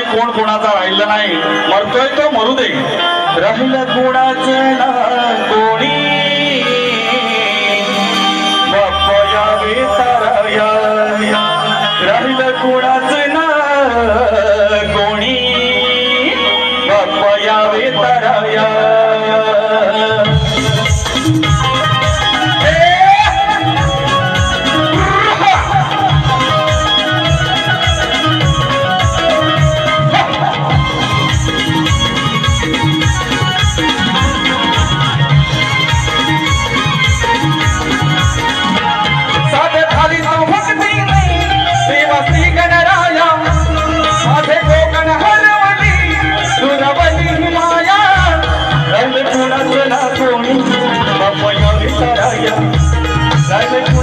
कोण कोणाचा राहिलं नाही. मरतोय तो मरू दे राहिलं कुणाचं ना कोणी. राहिलं ना कोणी. बाप्पा यावे तरया Sabe